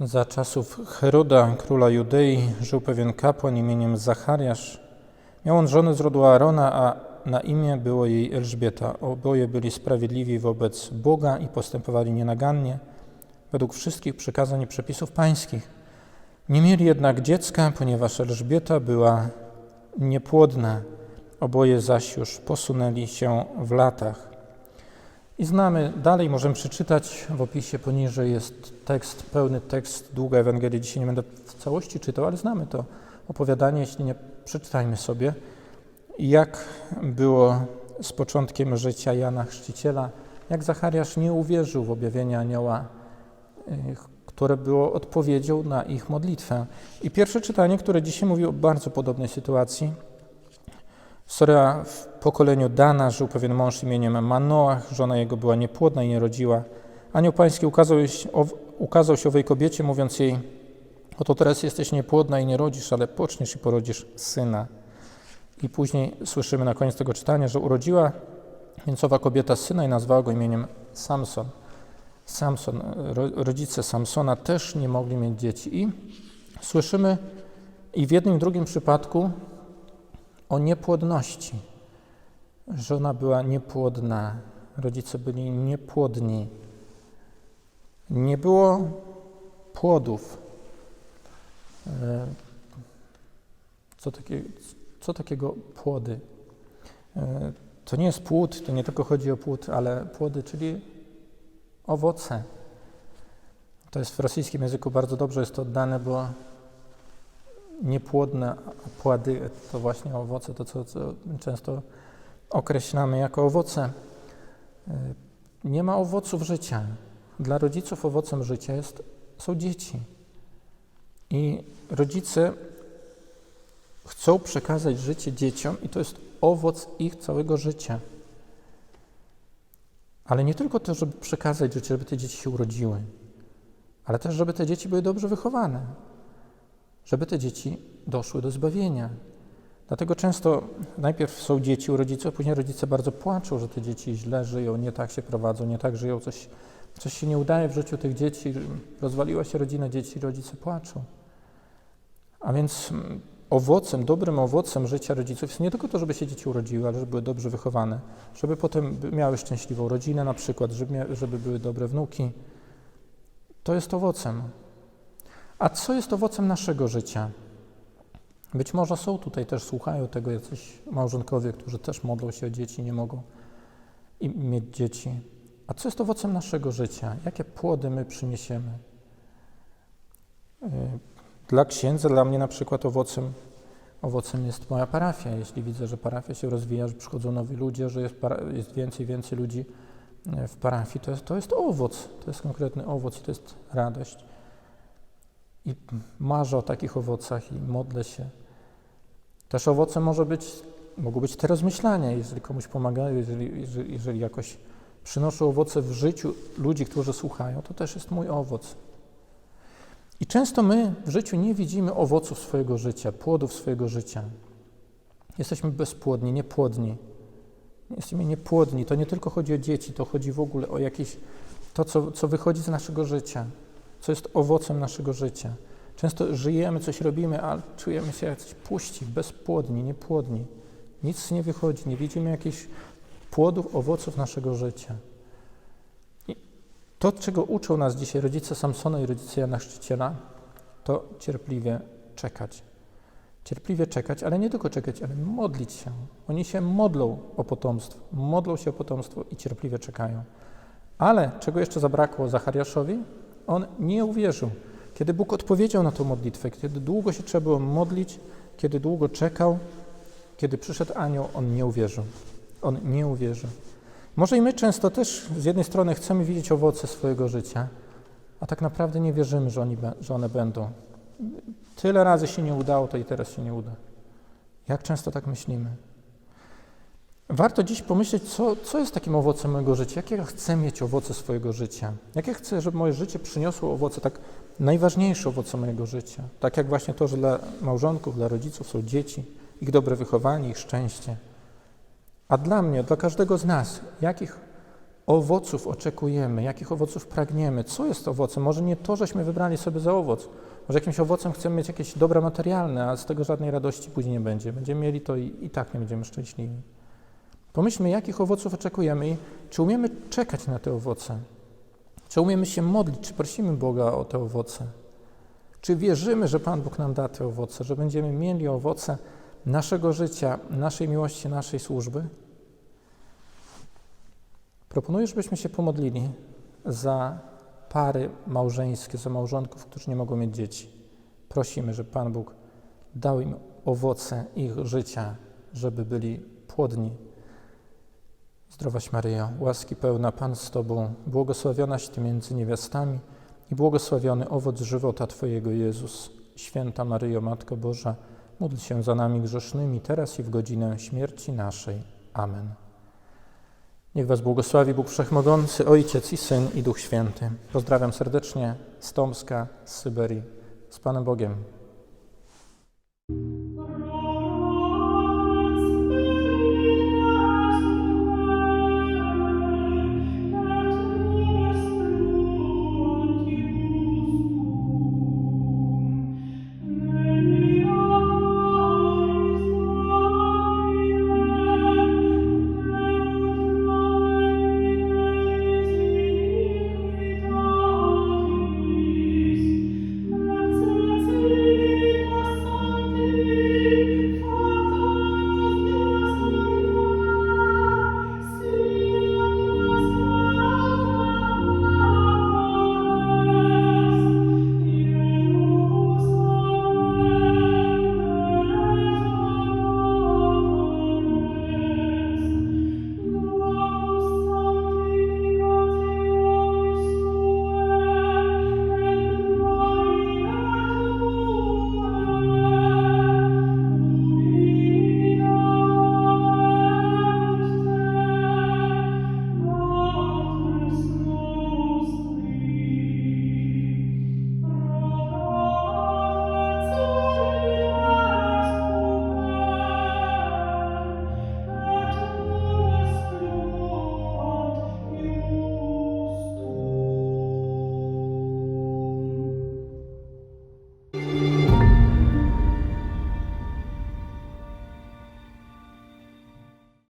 Za czasów Heroda, króla Judei, żył pewien kapłan imieniem Zachariasz. Miał on żonę z rodu Aarona, a na imię było jej Elżbieta. Oboje byli sprawiedliwi wobec Boga i postępowali nienagannie, według wszystkich przykazań i przepisów pańskich. Nie mieli jednak dziecka, ponieważ Elżbieta była niepłodna. Oboje zaś już posunęli się w latach. I znamy, dalej możemy przeczytać, w opisie poniżej jest tekst, pełny tekst, długa Ewangelii. Dzisiaj nie będę w całości czytał, ale znamy to opowiadanie, jeśli nie, przeczytajmy sobie, jak było z początkiem życia Jana Chrzciciela, jak Zachariasz nie uwierzył w objawienie anioła, y, które było odpowiedzią na ich modlitwę. I pierwsze czytanie, które dzisiaj mówi o bardzo podobnej sytuacji, Sora w pokoleniu Dana żył pewien mąż imieniem Manoach, żona jego była niepłodna i nie rodziła. Anioł pański ukazał, ukazał się owej kobiecie, mówiąc jej, oto teraz jesteś niepłodna i nie rodzisz, ale poczniesz i porodzisz syna. I później słyszymy na koniec tego czytania, że urodziła więc owa kobieta syna i nazwała go imieniem Samson. Samson, rodzice Samsona też nie mogli mieć dzieci. I słyszymy i w jednym i drugim przypadku o niepłodności, że ona była niepłodna, rodzice byli niepłodni. Nie było płodów. E, co, takie, co takiego płody? E, to nie jest płód, to nie tylko chodzi o płód, ale płody, czyli owoce. To jest w rosyjskim języku bardzo dobrze jest to oddane, bo niepłodne płody to właśnie owoce, to co, co często określamy jako owoce. Nie ma owoców życia. Dla rodziców owocem życia jest, są dzieci. I rodzice chcą przekazać życie dzieciom, i to jest owoc ich całego życia. Ale nie tylko to, żeby przekazać życie, żeby te dzieci się urodziły, ale też, żeby te dzieci były dobrze wychowane, żeby te dzieci doszły do zbawienia. Dlatego często najpierw są dzieci u rodziców, później rodzice bardzo płaczą, że te dzieci źle żyją, nie tak się prowadzą, nie tak żyją, coś, coś się nie udaje w życiu tych dzieci, rozwaliła się rodzina dzieci, rodzice płaczą. A więc mm, owocem, dobrym owocem życia rodziców jest nie tylko to, żeby się dzieci urodziły, ale żeby były dobrze wychowane, żeby potem miały szczęśliwą rodzinę na przykład, żeby, żeby były dobre wnuki. To jest owocem. A co jest owocem naszego życia? Być może są tutaj też, słuchają tego jacyś małżonkowie, którzy też modlą się o dzieci, nie mogą mieć dzieci. A co jest owocem naszego życia? Jakie płody my przyniesiemy? Y, dla księdza, dla mnie na przykład owocem, owocem jest moja parafia. Jeśli widzę, że parafia się rozwija, że przychodzą nowi ludzie, że jest, jest więcej więcej ludzi y, w parafii, to jest, to jest owoc, to jest konkretny owoc i to jest radość. I marzę o takich owocach i modlę się. Też owocem może być, mogą być te rozmyślania, jeżeli komuś pomagają, jeżeli, jeżeli, jeżeli jakoś przynoszą owoce w życiu ludzi, którzy słuchają, to też jest mój owoc. I często my w życiu nie widzimy owoców swojego życia, płodów swojego życia. Jesteśmy bezpłodni, niepłodni. Jesteśmy niepłodni. To nie tylko chodzi o dzieci, to chodzi w ogóle o jakieś to, co, co wychodzi z naszego życia co jest owocem naszego życia. Często żyjemy, coś robimy, ale czujemy się jacyś puści, bezpłodni, niepłodni. Nic nie wychodzi, nie widzimy jakichś płodów, owoców naszego życia. I to, czego uczą nas dzisiaj rodzice Samsona i rodzice Jana Chrzciciela, to cierpliwie czekać. Cierpliwie czekać, ale nie tylko czekać, ale modlić się. Oni się modlą o potomstwo, modlą się o potomstwo i cierpliwie czekają. Ale czego jeszcze zabrakło Zachariaszowi? On nie uwierzył. Kiedy Bóg odpowiedział na tę modlitwę, kiedy długo się trzeba było modlić, kiedy długo czekał, kiedy przyszedł anioł, on nie uwierzył. On nie uwierzył. Może i my często też z jednej strony chcemy widzieć owoce swojego życia, a tak naprawdę nie wierzymy, że, oni, że one będą. Tyle razy się nie udało, to i teraz się nie uda. Jak często tak myślimy? Warto dziś pomyśleć, co, co jest takim owocem mojego życia, jakie ja chcę mieć owoce swojego życia, jakie chcę, żeby moje życie przyniosło owoce, tak najważniejsze owoce mojego życia. Tak jak właśnie to, że dla małżonków, dla rodziców są dzieci, ich dobre wychowanie, ich szczęście. A dla mnie, dla każdego z nas, jakich owoców oczekujemy, jakich owoców pragniemy, co jest owocem. Może nie to, żeśmy wybrali sobie za owoc. Może jakimś owocem chcemy mieć jakieś dobra materialne, a z tego żadnej radości później nie będzie. Będziemy mieli to i, i tak nie będziemy szczęśliwi. Pomyślmy, jakich owoców oczekujemy i czy umiemy czekać na te owoce. Czy umiemy się modlić, czy prosimy Boga o te owoce. Czy wierzymy, że Pan Bóg nam da te owoce, że będziemy mieli owoce naszego życia, naszej miłości, naszej służby? Proponuję, żebyśmy się pomodlili za pary małżeńskie, za małżonków, którzy nie mogą mieć dzieci. Prosimy, żeby Pan Bóg dał im owoce ich życia, żeby byli płodni. Zdrowaś Maryjo, łaski pełna Pan z Tobą, błogosławionaś Ty między niewiastami i błogosławiony owoc żywota Twojego Jezus. Święta Maryjo, Matko Boża, módl się za nami grzesznymi, teraz i w godzinę śmierci naszej. Amen. Niech Was błogosławi Bóg Wszechmogący, Ojciec i Syn i Duch Święty. Pozdrawiam serdecznie z Tomska, z Syberii. Z Panem Bogiem.